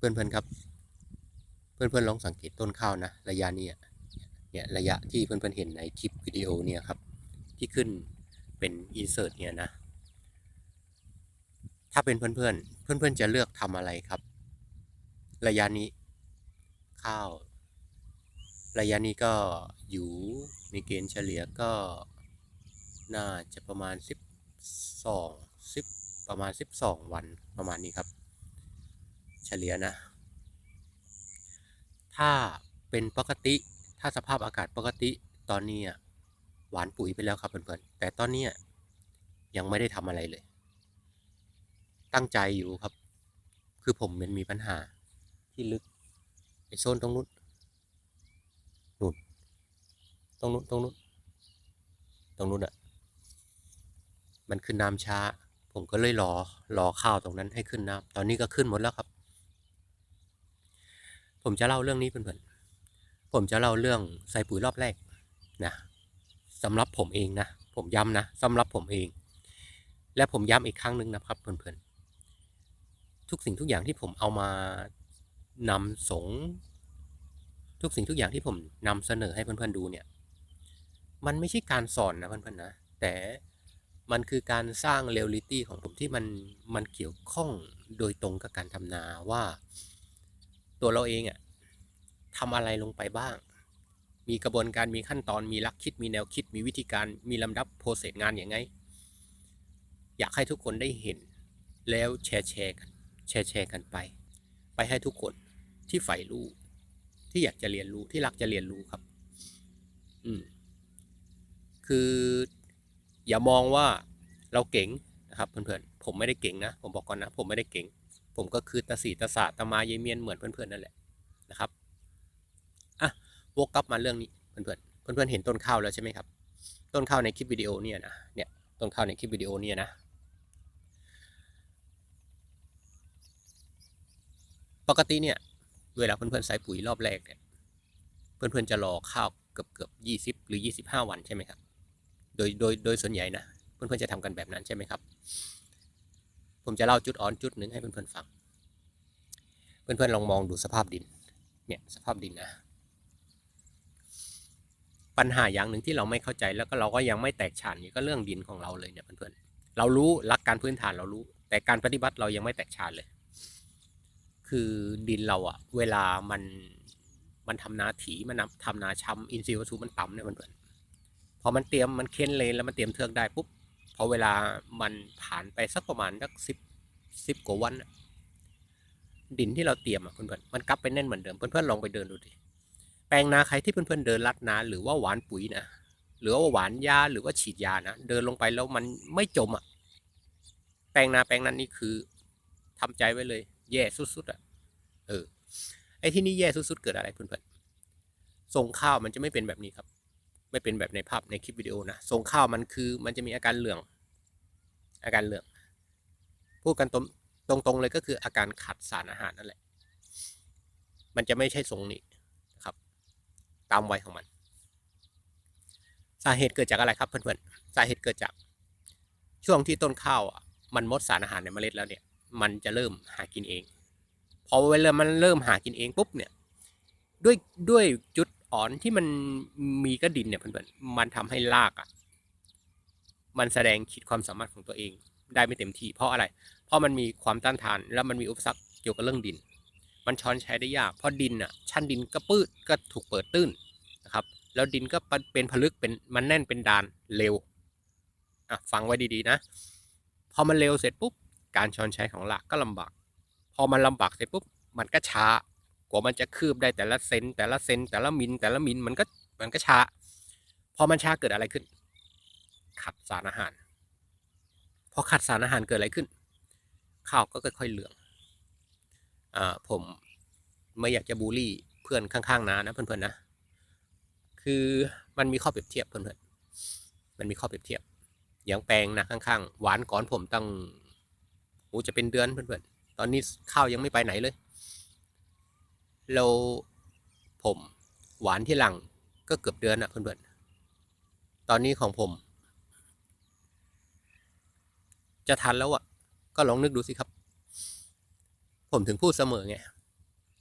เพื่อนๆครับ เพื่อนๆลองสังเกตต้นข้าวนะระยะนี้เนี่ยระยะที่เพื่อนๆเห็นในคลิปวิดีโอเนี่ยครับ ที่ขึ้นเป็นอินเสิร์ตเนี่ยนะ ถ้าเป็นเพื่อนๆ เพื่อนๆจะเลือกทำอะไรครับ ระยะนี้ข้าว ระยะนี้ก็อยู่ในเกณฑ์เฉลี่ยก็น่าจะประมาณสิบสองประมาณสิบสองวันประมาณนี้ครับ เฉลี่ยนะ ถ้าเป็นปกติ ถ้าสภาพอากาศปกติตอนนี้อะหวานปุ๋ยไปแล้วครับเพื่อนๆ แต่ตอนนี้ยยังไม่ได้ทำอะไรเลย ตั้งใจอยู่ครับ คือผมมันมีปัญหาที่ลึกไอโซนตรงนู้นนู่นตรงนู้นตรงนู้นตรงนู้นอะมันขึ้นน้ำช้า ผมก็เลยรอรอข้าวตรงนั้นให้ขึ้นน้ำตอนนี้ก็ขึ้นหมดแล้วครับ ผมจะเล่าเรื่องนี้เพื่อนๆ ผมจะเล่าเรื่องใส่ปุ๋ยรอบแรกนะสำหรับผมเองนะ ผมย้ำนะสำหรับผมเอง และผมย้ำอีกครั้งหนึ่งนะครับเพื่อนๆ ทุกสิ่งทุกอย่างที่ผมเอามานำสงทุกสิ่งทุกอย่างที่ผมนำเสนอให้เพื่อนๆดูเนี่ย มันไม่ใช่การสอนนะเพื่อนๆนะ แต่มันคือการสร้างเรียลลิตี้ของผมที่มันมันเกี่ยวข้องโดยตรงกับการทำนาว่า ตัวเราเองอะทำอะไรลงไปบ้าง มีกระบวนการมีขั้นตอนมีลักคิดมีแนวคิดมีวิธีการมีลำดับโปรเซสงานอย่างไง อยากให้ทุกคนได้เห็น แล้วแชร์แชร์กัน แชร์แชร์กันไป ไปให้ทุกคนที่ใฝ่รู้ ที่อยากจะเรียนรู้ที่รักจะเรียนรู้ครับ อืมคืออย่ามองว่าเราเก่งนะครับเพื่อนๆผมไม่ได้เก่งนะ ผมบอกก่อนนะ ผมไม่ได้เก่ง ผมก็คือตาสีตาสาตามาเยเมียนเหมือนเพื่อนๆนั่นแหละนะครับอะวกกลับมาเรื่องนี้เพื่อนๆเพื่อนๆเห็นต้นข้าวแล้วใช่ไหมครับ ต้นข้าวในคลิปวิดีโอเนี่ยนะเนี่ยต้นข้าวในคลิปวิดีโอเนี่ยนะปกติเนี่ยเวลาเพื่อนๆใส่ปุ๋ยรอบแรกเนี่ยเพื่อนๆจะรอข้าวเกือบเกือบยี่สิบหรือยี่สิบห้าวันใช่ไหมครับ โดยโดยโดยส่วนใหญ่นะเพื่อนๆจะทำกันแบบนั้นใช่ไหมครับ ผมจะเล่าจุดอ่อนจุดหนึ่งให้เพื่อนๆฟัง เพื่อนๆลองมองดูสภาพดิน เนี่ยสภาพดินนะ ปัญหาอย่างหนึ่งที่เราไม่เข้าใจแล้วก็เราก็ยังไม่แตกฉานนี่ก็เรื่องดินของเราเลยเนี่ยเพื่อนๆ เรารู้หลักการพื้นฐานเรารู้ แต่การปฏิบัติเรายังไม่แตกฉานเลย คือดินเราอะเวลามันมันทำนาถีมันทำนาช้ำอินทรีย์วัตถุมันต่ำเนี่ยเพื่อนๆพอมันเตรียมมันเค้นเลนแล้วมันเตรียมเทือกได้ปุ๊บ พอเวลามันผ่านไปสักประมาณสักสิบสิบกว่าวันดินที่เราเตรียมอะเพื่อนๆมันกลับไปแน่นเหมือนเดิมเพื่อนๆลองไปเดินดูดิแปลงนาใครที่เพื่อนๆเดินลัดนาหรือว่าหวานปุ๋ยนะหรือว่าหวานยาหรือว่าฉีดยานะเดินลงไปแล้วมันไม่จมอะ แปลงนาแปลงนั้นนี่คือทำใจไว้เลย แย่สุดๆอะเออไอ้ที่นี่แย่สุดๆเกิดอะไรเพื่อนๆส่งข้าวมันจะไม่เป็นแบบนี้ครับ ไม่เป็นแบบในภาพในคลิปวิดีโอนะส่งข้าวมันคือมันจะมีอาการเหลือง อาการเหลือง พูดกันตรงตรงเลยก็คืออาการขาดสารอาหารนั่นแหละ มันจะไม่ใช่ทรงนี้นะครับ ตามวัยของมัน สาเหตุเกิดจากอะไรครับเพื่อนๆ สาเหตุเกิดจาก ช่วงที่ต้นข้าวอะมันหมดสารอาหารในเมล็ดแล้วเนี่ย มันจะเริ่มหากินเอง พอเวลามันเริ่มหากินเองปุ๊บเนี่ย ด้วยด้วยจุด อ่อนที่มันมีกระดินเนี่ยเพื่อนๆมันทำให้รากอะ มันแสดงขีดความสามารถของตัวเองได้ไม่เต็มที่เพราะอะไร เพราะมันมีความต้านทาน แล้วมันมีอุปสรรคเกี่ยวกับเรื่องดิน มันช้อนใช้ได้ยาก เพราะดินอะ ชั้นดินก็ปื้ดก็ถูกเปิดตื้นนะครับ แล้วดินก็เป็นผลึกเป็นมันแน่นเป็นดานเร็วอะฟังไว้ดีๆนะ พอมันเร็วเสร็จปุ๊บ การช้อนใช้ของรากก็ลำบาก พอมันลำบากเสร็จปุ๊บ มันก็ช้า กว่ามันจะคืบได้แต่ละเซนแต่ละเซนแต่ละมิลแต่ละมิลมันก็มันก็ช้า พอมันช้าเกิดอะไรขึ้น ขัดสารอาหาร พอขัดสารอาหารเกิดอะไรขึ้น ข้าวก็ค่อยๆเหลืองอ่าผมไม่อยากจะบูลลี่เพื่อนข้างๆนานะเพื่อนๆนะ คือมันมีข้อเปรียบเทียบเพื่อนๆ มันมีข้อเปรียบเทียบ อย่างแปลงนะข้างๆ หวานก่อนผมตั้งโอ้จะเป็นเดือนเพื่อนๆ ตอนนี้ข้าวยังไม่ไปไหนเลย เราผมหวานที่หลังก็เกือบเดือนอะเพื่อนๆ ตอนนี้ของผม จะทันแล้วอะก็ลองนึกดูสิครับ ผมถึงพูดเสมอไง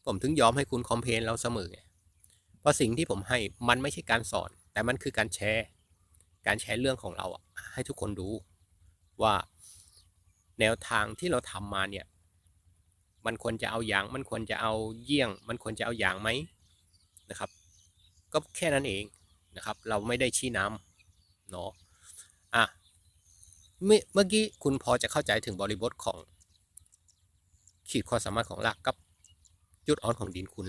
ผมถึงยอมให้คุณคอมเพนเราเสมอไง เพราะสิ่งที่ผมให้มันไม่ใช่การสอน แต่มันคือการแชร์ การแชร์เรื่องของเราอะให้ทุกคนรู้ว่าแนวทางที่เราทำมาเนี่ย มันควรจะเอาอย่าง มันควรจะเอาเยี่ยง มันควรจะเอาอย่างไหมนะครับ ก็แค่นั้นเองนะครับ เราไม่ได้ชี้นำเนาะอะเมื่อเมื่อกี้คุณพอจะเข้าใจถึงบริบทของขีดความสามารถของรากกับจุดอ่อนของดินคุณ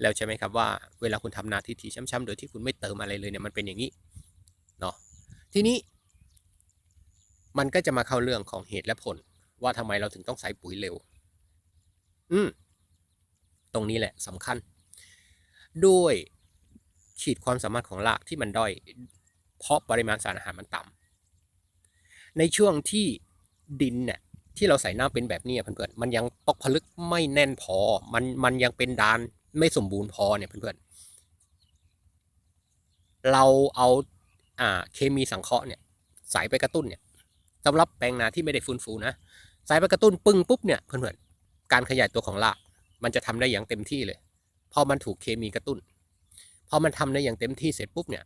แล้วใช่ไหมครับว่าเวลาคุณทำนาทีทีช้ำๆโดยที่คุณไม่เติมอะไรเลยเนี่ยมันเป็นอย่างนี้เนาะทีนี้ มันก็จะมาเข้าเรื่องของเหตุและผล ว่าทำไมเราถึงต้องใส่ปุ๋ยเร็ว อืมตรงนี้แหละสำคัญ ด้วยขีดความสามารถของรากที่มันด้อย เพราะปริมาณสารอาหารมันต่ำในช่วงที่ดินเนี่ยที่เราใส่น้ำเป็นแบบนี้เพื่อนๆ มันยังตกผลึกไม่แน่นพอ มันมันยังเป็นดานไม่สมบูรณ์พอเนี่ยเพื่อนๆ เราเอาอ่าเคมีสังเคราะห์เนี่ยใส่ไปกระตุ้นเนี่ยสำหรับแปลงนาที่ไม่ได้ฟื้นฟูนะใส่ไปกระตุ้นปึ้งปุ๊บเนี่ยเพื่อนๆ การขยายตัวของรากมันจะทำได้อย่างเต็มที่เลย พอมันถูกเคมีกระตุ้น พอมันทำได้อย่างเต็มที่เสร็จปุ๊บเนี่ย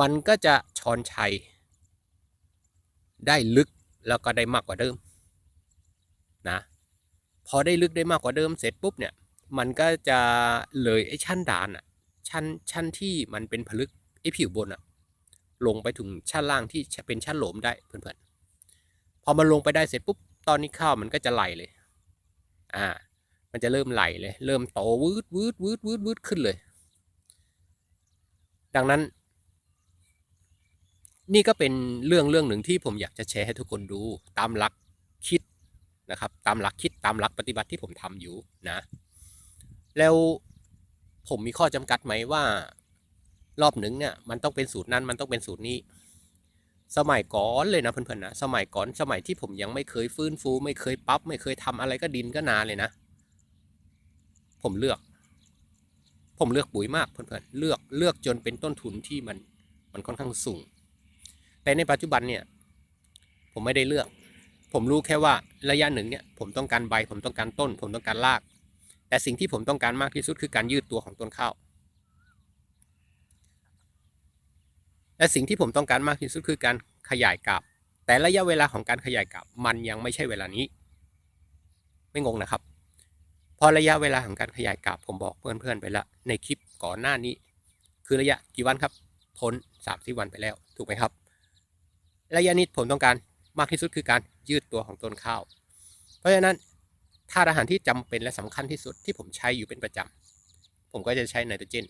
มันก็จะชอนชัย ได้ลึกแล้วก็ได้มากกว่าเดิมนะ พอได้ลึกได้มากกว่าเดิมเสร็จปุ๊บเนี่ย มันก็จะเลยไอ้ชั้นด่านอะชั้นชั้นที่มันเป็นผลึกไอ้ผิวบนอะลงไปถึงชั้นล่างที่เป็นชั้นโหลมได้เพื่อนๆ พอมันลงไปได้เสร็จปุ๊บ ตอนนี้ข้าวมันก็จะไหลเลย อ่า มันจะเริ่มไหลเลย เริ่มโตวืดวืดวืดวืดวืดขึ้นเลย ดังนั้น นี่ก็เป็นเรื่องเรื่องหนึ่งที่ผมอยากจะแชร์ให้ทุกคนดูตามหลักคิดนะครับ ตามหลักคิดตามหลักปฏิบัติที่ผมทำอยู่นะ แล้วผมมีข้อจำกัดไหมว่า รอบหนึ่งเนี่ยมันต้องเป็นสูตรนั้นมันต้องเป็นสูตรนี้ สมัยก่อนเลยนะเพื่อนๆนะสมัยก่อนสมัยที่ผมยังไม่เคยฟื้นฟู ไม่เคยปรับไม่เคยทำอะไรก็ดินก็นาเลยนะ ผมเลือก ผมเลือกปุ๋ยมากเพื่อนๆเลือกเลือกจนเป็นต้นทุนที่มันมันค่อนข้างสูง แต่ในปัจจุบันเนี่ย ผมไม่ได้เลือก ผมรู้แค่ว่าระยะหนึ่งเนี่ยผมต้องการใบ ผมต้องการต้น ผมต้องการราก แต่สิ่งที่ผมต้องการมากที่สุดคือการยืดตัวของต้นข้าว และสิ่งที่ผมต้องการมากที่สุดคือการขยายกาบแต่ระยะเวลาของการขยายกาบมันยังไม่ใช่เวลานี้ ไม่งงนะครับ พอระยะเวลาของการขยายกาบผมบอกเพื่อนๆไปแล้วในคลิปก่อนหน้านี้ คือระยะกี่วันครับ พ้นสามสิบวันไปแล้ว ถูกไหมครับ ระยะนี้ผมต้องการมากที่สุดคือการยืดตัวของต้นข้าว เพราะฉะนั้นธาตุอาหารที่จำเป็นและสำคัญที่สุดที่ผมใช้อยู่เป็นประจำผมก็จะใช้ไนโตรเจน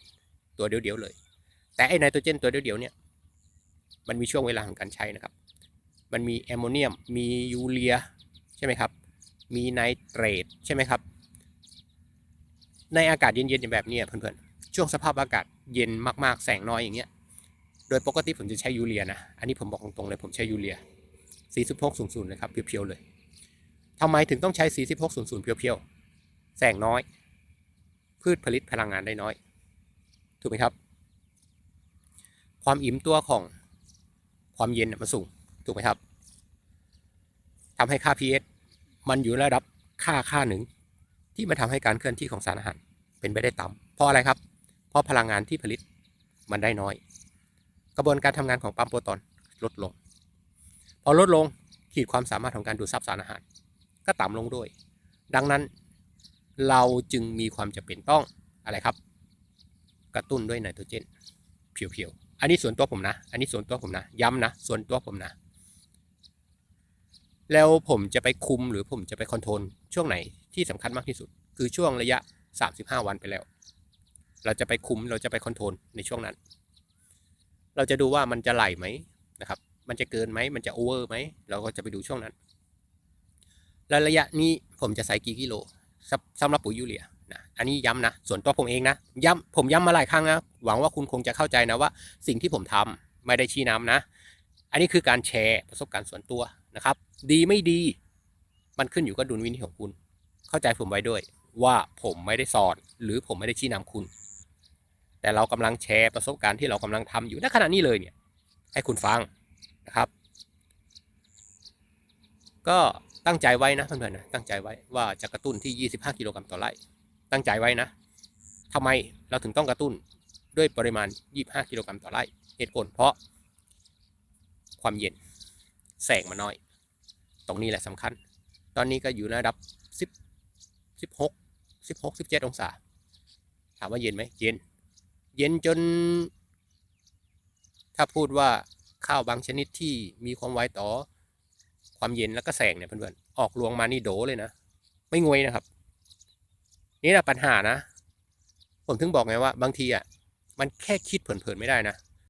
ตัวเดียวๆเลย แต่ไอไนโตรเจนตัวเดียวๆเนี่ย มันมีช่วงเวลาของการใช้นะครับ มันมีแอมโมเนียม มียูเรียใช่ไหมครับ มีไนเตรตใช่ไหมครับ ในอากาศเย็นๆแบบนี้เพื่อนๆ ช่วงสภาพอากาศเย็นมากๆ แสงน้อยอย่างเงี้ย โดยปกติผมจะใช้ยูเรียนะ อันนี้ผมบอกตรงๆเลยผมใช้ยูเรีย 4600เลยครับเพียวๆเลยทำไมถึงต้องใช้ 4600 เพียวๆ แสงน้อย พืชผลิตพลังงานได้น้อย ถูกไหมครับ ความอิ่มตัวของ ความเย็นมันสูงถูกไหมครับทำให้ค่า pH มันอยู่ระดับค่าค่าหนึ่ง ที่มันทำให้การเคลื่อนที่ของสารอาหารเป็นไปได้ต่ำเพราะอะไรครับ เพราะพลังงานที่ผลิตมันได้น้อย กระบวนการทำงานของปั๊มโปรตอนลดลง พอลดลงขีดความสามารถของการดูดซับสารอาหาร ก็ต่ำลงด้วย ดังนั้นเราจึงมีความจำเป็นต้องอะไรครับ กระตุ้นด้วยไนโตรเจนเพียวๆ อันนี้ส่วนตัวผมนะ อันนี้ส่วนตัวผมนะ ย้ำนะ ส่วนตัวผมนะ แล้วผมจะไปคุมหรือผมจะไปคอนโทรลช่วงไหนที่สำคัญมากที่สุด คือช่วงระยะ 35 วันไปแล้ว เราจะไปคุมเราจะไปคอนโทรลในช่วงนั้น เราจะดูว่ามันจะไหลไหมนะครับ มันจะเกินไหมมันจะโอเวอร์ไหมเราก็จะไปดูช่วงนั้นแล้วระยะนี้ผมจะใส่กี่กิโลสำหรับปุ๋ยยูเรีย นะอันนี้ย้ำนะ ส่วนตัวผมเองนะย้ำผมย้ำมาหลายครั้งนะหวังว่าคุณคงจะเข้าใจนะว่าสิ่งที่ผมทำไม่ได้ชี้นำนะ อันนี้คือการแชร์ประสบการณ์ส่วนตัวนะครับ ดีไม่ดี มันขึ้นอยู่กับดุลวินิจของคุณ เข้าใจผมไว้ด้วย ว่าผมไม่ได้สอนหรือผมไม่ได้ชี้นำคุณ แต่เรากำลังแชร์ประสบการณ์ที่เรากำลังทำอยู่ณขณะนี้เลยเนี่ย ให้คุณฟังนะครับ ก็ตั้งใจไว้นะเพื่อนๆนะตั้งใจไว้ว่าจะกระตุ้นที่ 25 กิโลกรัมต่อไร่ ตั้งใจไว้นะทำไมเราถึงต้องกระตุ้นด้วยปริมาณ 25 กิโลกรัมต่อไร่เหตุผลเพราะ ความเย็นแสงมันน้อย ตรงนี้แหละสำคัญ ตอนนี้ก็อยู่ระดับ 10 16 16 17 องศา ถามว่าเย็นไหมเย็น เย็นจน ถ้าพูดว่าข้าวบางชนิดที่มีความไวต่อความเย็นแล้วก็แสงเนี่ยเพื่อนๆออกรวงมานี่โดเลยนะ ไม่งวยนะครับ นี่แหละปัญหานะ ผมถึงบอกไงว่า บางทีอะ มันแค่คิดเผินๆไม่ได้นะ